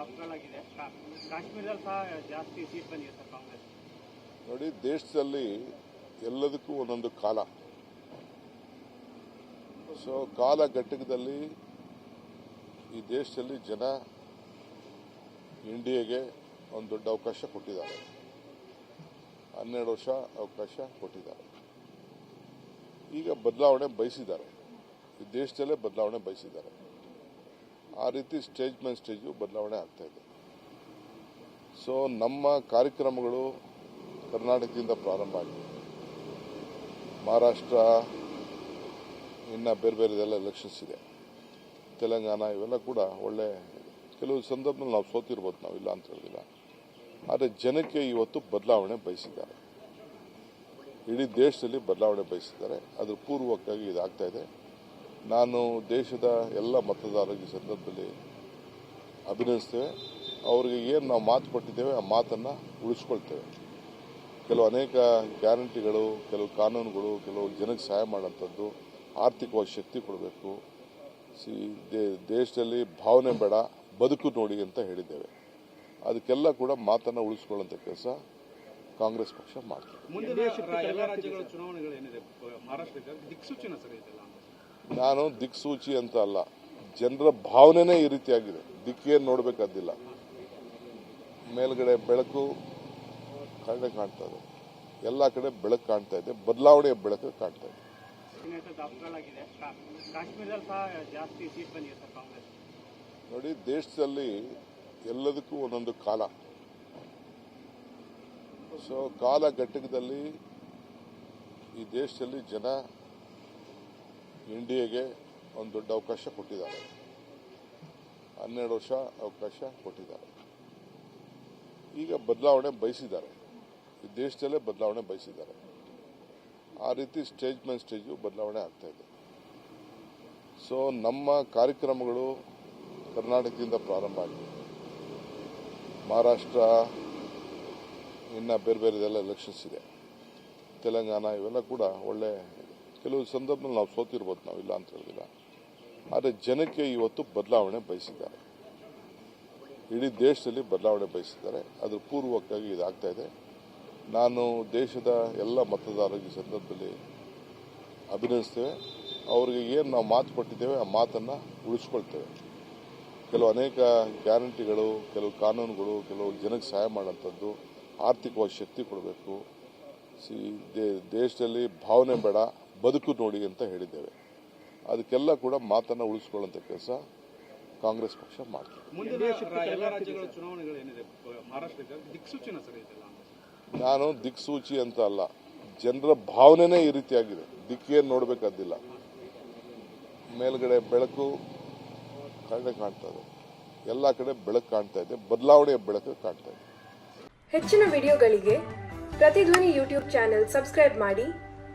ಕಾಶ್ಮೀರದಲ್ಲಿ ಜಾಸ್ತಿ ಸೀಟ್ ಬಂದಿದೆ ಕಾಂಗ್ರೆಸ್. ನೋಡಿ, ದೇಶದಲ್ಲಿ ಎಲ್ಲದಕ್ಕೂ ಒಂದೊಂದು ಕಾಲ. ಸೊ ಕಾಲ ಘಟಕದಲ್ಲಿ ಈ ದೇಶದಲ್ಲಿ ಜನ ಇಂಡಿಯಾಗೆ ಒಂದು ದೊಡ್ಡ ಅವಕಾಶ ಕೊಟ್ಟಿದ್ದಾರೆ. ಹನ್ನೆರಡು ವರ್ಷ ಅವಕಾಶ ಕೊಟ್ಟಿದ್ದಾರೆ. ಈಗ ಬದಲಾವಣೆ ಬಯಸಿದ್ದಾರೆ. ಈ ದೇಶದಲ್ಲೇ ಬದಲಾವಣೆ ಬಯಸಿದ್ದಾರೆ. ಆ ರೀತಿ ಸ್ಟೇಜ್ ಮೇಲೆ ಸ್ಟೇಜು ಬದಲಾವಣೆ ಆಗ್ತಾ ಇದೆ. ಸೊ ನಮ್ಮ ಕಾರ್ಯಕ್ರಮಗಳು ಕರ್ನಾಟಕದಿಂದ ಪ್ರಾರಂಭ ಆಗಿದೆ. ಮಹಾರಾಷ್ಟ್ರ, ಇನ್ನು ಬೇರೆ ಬೇರೆದೆಲ್ಲ ಎಲೆಕ್ಷನ್ಸ್ ಇದೆ. ತೆಲಂಗಾಣ ಇವೆಲ್ಲ ಕೂಡ ಒಳ್ಳೆ, ಕೆಲವು ಸಂದರ್ಭದಲ್ಲಿ ನಾವು ಸೋತಿರ್ಬೋದು ನಾವು, ಇಲ್ಲ ಅಂತ ಹೇಳಿಲ್ಲ ಆದರೆ ಜನಕ್ಕೆ ಇವತ್ತು ಬದಲಾವಣೆ ಬಯಸಿದ್ದಾರೆ. ಇಡೀ ದೇಶದಲ್ಲಿ ಬದಲಾವಣೆ ಬಯಸಿದ್ದಾರೆ. ಅದ್ರ ಪೂರ್ವಕ್ಕಾಗಿ ಇದಾಗ್ತಾ ಇದೆ. ನಾನು ದೇಶದ ಎಲ್ಲ ಮತದಾರರಿಗೆ ಸಂದರ್ಭದಲ್ಲಿ ಅಭಿನಯಿಸ್ತೇವೆ ಅವರಿಗೆ ಏನು ನಾವು ಮಾತು ಕೊಟ್ಟಿದ್ದೇವೆ, ಆ ಮಾತನ್ನು ಉಳಿಸ್ಕೊಳ್ತೇವೆ. ಕೆಲವು ಅನೇಕ ಗ್ಯಾರಂಟಿಗಳು, ಕೆಲವು ಕಾನೂನುಗಳು, ಕೆಲವು ಜನಕ್ಕೆ ಸಹಾಯ ಮಾಡೋಂಥದ್ದು ಆರ್ಥಿಕವಾಗಿ ಶಕ್ತಿ ಕೊಡಬೇಕು. ಸಿ ದೇಶದಲ್ಲಿ ಭಾವನೆ ಬೇಡ, ಬದುಕು ನೋಡಿ ಅಂತ ಹೇಳಿದ್ದೇವೆ. ಅದಕ್ಕೆಲ್ಲ ಕೂಡ ಮಾತನ್ನು ಉಳಿಸ್ಕೊಳ್ಳೋಂಥ ಕೆಲಸ ಕಾಂಗ್ರೆಸ್ ಪಕ್ಷ ಮಾಡ್ತದೆ. ನಾನು ದಿಕ್ಸೂಚಿ ಅಂತ ಅಲ್ಲ, ಜನರ ಭಾವನೆನೇ ಈ ರೀತಿಯಾಗಿದೆ. ದಿಕ್ಕೇನು ನೋಡಬೇಕಾದಿಲ್ಲ ಮೇಲ್ಗಡೆ ಬೆಳಕು ಕಡೆ ಕಾಣ್ತಾ ಇದೆ. ಎಲ್ಲ ಕಡೆ ಬೆಳಕು ಕಾಣ್ತಾ ಇದೆ. ಬದಲಾವಣೆಯ ಬೆಳಕು ಕಾಣ್ತಾ ಇದೆ. ನೋಡಿ, ದೇಶದಲ್ಲಿ ಎಲ್ಲದಕ್ಕೂ ಒಂದೊಂದು ಕಾಲ. ಸೊ ಕಾಲ ಘಟಕದಲ್ಲಿ ಈ ದೇಶದಲ್ಲಿ ಜನ ಇಂಡಿಯಾಗೆ ಒಂದು ದೊಡ್ಡ ಅವಕಾಶ ಕೊಟ್ಟಿದ್ದಾರೆ. ಹನ್ನೆರಡು ವರ್ಷ ಅವಕಾಶ ಕೊಟ್ಟಿದ್ದಾರೆ. ಈಗ ಬದಲಾವಣೆ ಬಯಸಿದ್ದಾರೆ. ಈ ದೇಶದಲ್ಲೇ ಬದಲಾವಣೆ ಬಯಸಿದ್ದಾರೆ. ಆ ರೀತಿ ಸ್ಟೇಜ್ ಮೇಲೆ ಸ್ಟೇಜು ಬದಲಾವಣೆ ಆಗ್ತಾ ಇದೆ. ಸೊ ನಮ್ಮ ಕಾರ್ಯಕ್ರಮಗಳು ಕರ್ನಾಟಕದಿಂದ ಪ್ರಾರಂಭ ಆಗಿದೆ. ಮಹಾರಾಷ್ಟ್ರ, ಇನ್ನು ಬೇರೆ ಬೇರೆದೆಲ್ಲ ಎಲೆಕ್ಷನ್ಸ್ ಇದೆ. ತೆಲಂಗಾಣ ಇವೆಲ್ಲ ಕೂಡ ಒಳ್ಳೆ ಕೆಲವು ಸಂದರ್ಭದಲ್ಲಿ ನಾವು ಸೋತಿರ್ಬೋದು ನಾವು, ಇಲ್ಲ ಅಂತ ಹೇಳಿಲ್ಲ ಆದರೆ ಜನಕ್ಕೆ ಇವತ್ತು ಬದಲಾವಣೆ ಬಯಸಿದ್ದಾರೆ. ಇಡೀ ದೇಶದಲ್ಲಿ ಬದಲಾವಣೆ ಬಯಸಿದ್ದಾರೆ. ಅದ್ರ ಪೂರ್ವಕವಾಗಿ ಇದಾಗ್ತಾ ಇದೆ. ನಾನು ದೇಶದ ಎಲ್ಲ ಮತದಾರರಿಗೆ ಈ ಸಂದರ್ಭದಲ್ಲಿ ಅಭಿನಯಿಸ್ತೇವೆ ಅವರಿಗೆ ಏನು ನಾವು ಮಾತು ಕೊಟ್ಟಿದ್ದೇವೆ, ಆ ಮಾತನ್ನು ಉಳಿಸ್ಕೊಳ್ತೇವೆ. ಕೆಲವು ಅನೇಕ ಗ್ಯಾರಂಟಿಗಳು, ಕೆಲವು ಕಾನೂನುಗಳು, ಕೆಲವು ಜನಕ್ಕೆ ಸಹಾಯ ಮಾಡೋಂಥದ್ದು ಆರ್ಥಿಕವಾಗಿ ಶಕ್ತಿ ಕೊಡಬೇಕು. ಸಿ ದೇಶದಲ್ಲಿ ಭಾವನೆ ಬೇಡ. ಬದುಕು ನೋಡಿ ಅಂತ ಹೇಳಿದ್ದೇವೆ. ಅದಕ್ಕೆಲ್ಲ ಕೂಡ ಮಾತನ್ನು ಉಳಿಸ್ಕೊಳ್ಳುವಂಥ ಕೆಲಸ ಕಾಂಗ್ರೆಸ್ ಪಕ್ಷ ಮಾಡ್ತದೆ. ಮುಂದಿನ ಎಲ್ಲ ರಾಜ್ಯಗಳ ಚುನಾವಣೆಗಳು ಏನಿದೆ ಮಹಾರಾಷ್ಟ್ರಕ್ಕೆ ದಿಕ್ಸೂಚಿನ ಸರ್ ಇದೆಲ್ಲ ನಾನು ದಿಕ್ಸೂಚಿ ಅಂತ ಅಲ್ಲ ಜನರ ಭಾವನೆನೇ ಈ ರೀತಿಯಾಗಿದೆ. ದಿಕ್ಕೇನು ನೋಡಬೇಕಾದಿಲ್ಲ. ಮೇಲ್ಗಡೆ ಬೆಳಕು ಕಡೆ ಕಾಣ್ತಾ ಇದೆ. ಎಲ್ಲ ಕಡೆ ಬೆಳಕು ಕಾಣ್ತಾ ಇದೆ. ಬದಲಾವಣೆಯ ಬೆಳಕು ಕಾಣ್ತಾ ಇದೆ. ಹೆಚ್ಚಿನ ವಿಡಿಯೋಗಳಿಗೆ ಪ್ರತಿಧ್ವನಿ ಯೂಟ್ಯೂಬ್ ಚಾನೆಲ್ ಸಬ್ಸ್ಕ್ರೈಬ್ ಮಾಡಿ.